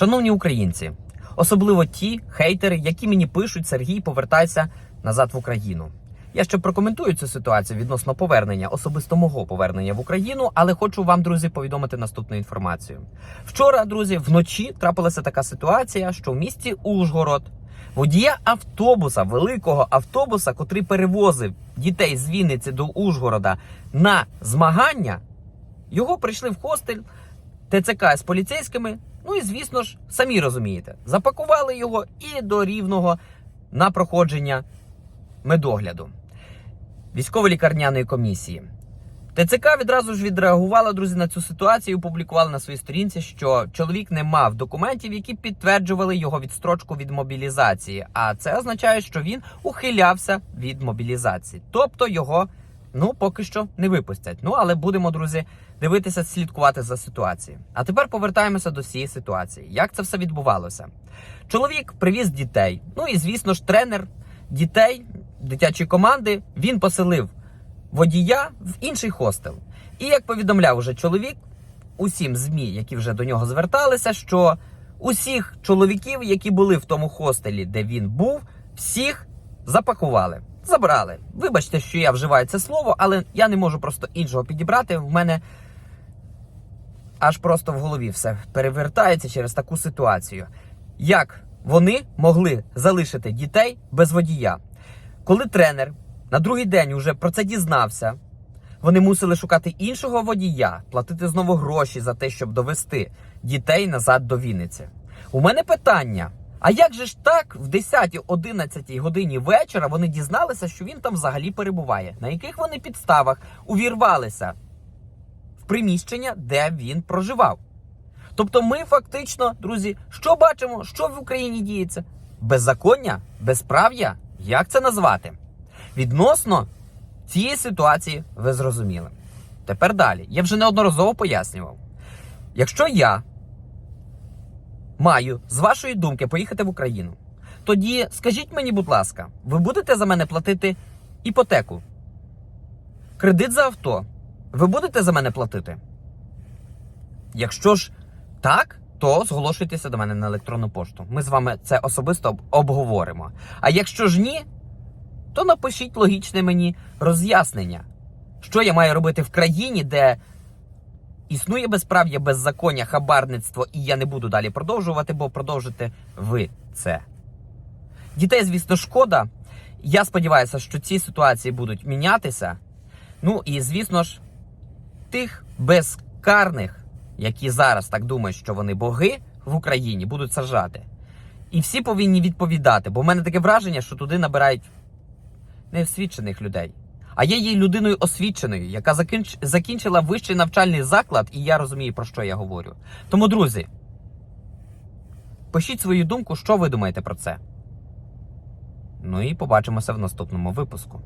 Шановні українці, особливо ті хейтери, які мені пишуть Сергій, повертайся назад в Україну. Я ще прокоментую цю ситуацію відносно повернення, особисто мого повернення в Україну, але хочу вам, друзі, повідомити наступну інформацію. Вчора, друзі, вночі трапилася така ситуація, що в місті Ужгород водія автобуса, великого автобуса, котрий перевозив дітей з Вінниці до Ужгорода на змагання, його прийшли в хостель ТЦК з поліцейськими. Ну і звісно ж, самі розумієте, запакували його і до рівного на проходження медогляду військово-лікарняної комісії. ТЦК відразу ж відреагувала, друзі, на цю ситуацію. і Публікувала на своїй сторінці, що чоловік не мав документів, які підтверджували його відстрочку від мобілізації. А це означає, що він ухилявся від мобілізації, тобто його ну поки що не випустять. Ну але будемо, друзі, дивитися, слідкувати за ситуацією. А тепер повертаємося до цієї ситуації. Як це все відбувалося? Чоловік привіз дітей. Ну і звісно ж, тренер дітей дитячої команди він поселив водія в інший хостел. І як повідомляв уже чоловік, усім ЗМІ, які вже до нього зверталися, що усіх чоловіків, які були в тому хостелі, де він був, всіх запакували, забрали. Вибачте, що я вживаю це слово, але я не можу просто іншого підібрати. В мене аж просто в голові все перевертається через таку ситуацію. Як вони могли залишити дітей без водія? Коли тренер на другий день уже про це дізнався, вони мусили шукати іншого водія, платити знову гроші за те, щоб довести дітей назад до Вінниці. У мене питання: а як же ж так в 10-11 годині вечора вони дізналися, що він там взагалі перебуває? На яких вони підставах увірвалися приміщення, де він проживав? Тобто, ми фактично, друзі, що бачимо, що в Україні діється? Беззаконня, безправ'я? Як це назвати? Відносно цієї ситуації ви зрозуміли. Тепер далі. Я вже неодноразово пояснював. Якщо я маю з вашої думки поїхати в Україну, тоді скажіть мені, будь ласка, ви будете за мене платити іпотеку? Кредит за авто? Ви будете за мене платити? Якщо ж так, то зголошуйтеся до мене на електронну пошту. Ми з вами це особисто обговоримо. А якщо ж ні, то напишіть логічне мені роз'яснення, що я маю робити в країні, де існує безправ'я, беззаконня, хабарництво, і я не буду далі продовжувати, бо продовжите ви це. Дітей, звісно, шкода. Я сподіваюся, що ці ситуації будуть мінятися. Ну і звісно ж, тих безкарних, які зараз так думають, що вони боги в Україні, будуть сажати. І всі повинні відповідати, бо в мене таке враження, що туди набирають неосвічених людей. А я є людиною освіченою, яка закінч... закінчила вищий навчальний заклад, і я розумію, про що я говорю. Тому, друзі, пишіть свою думку, що ви думаєте про це. Ну і побачимося в наступному випуску.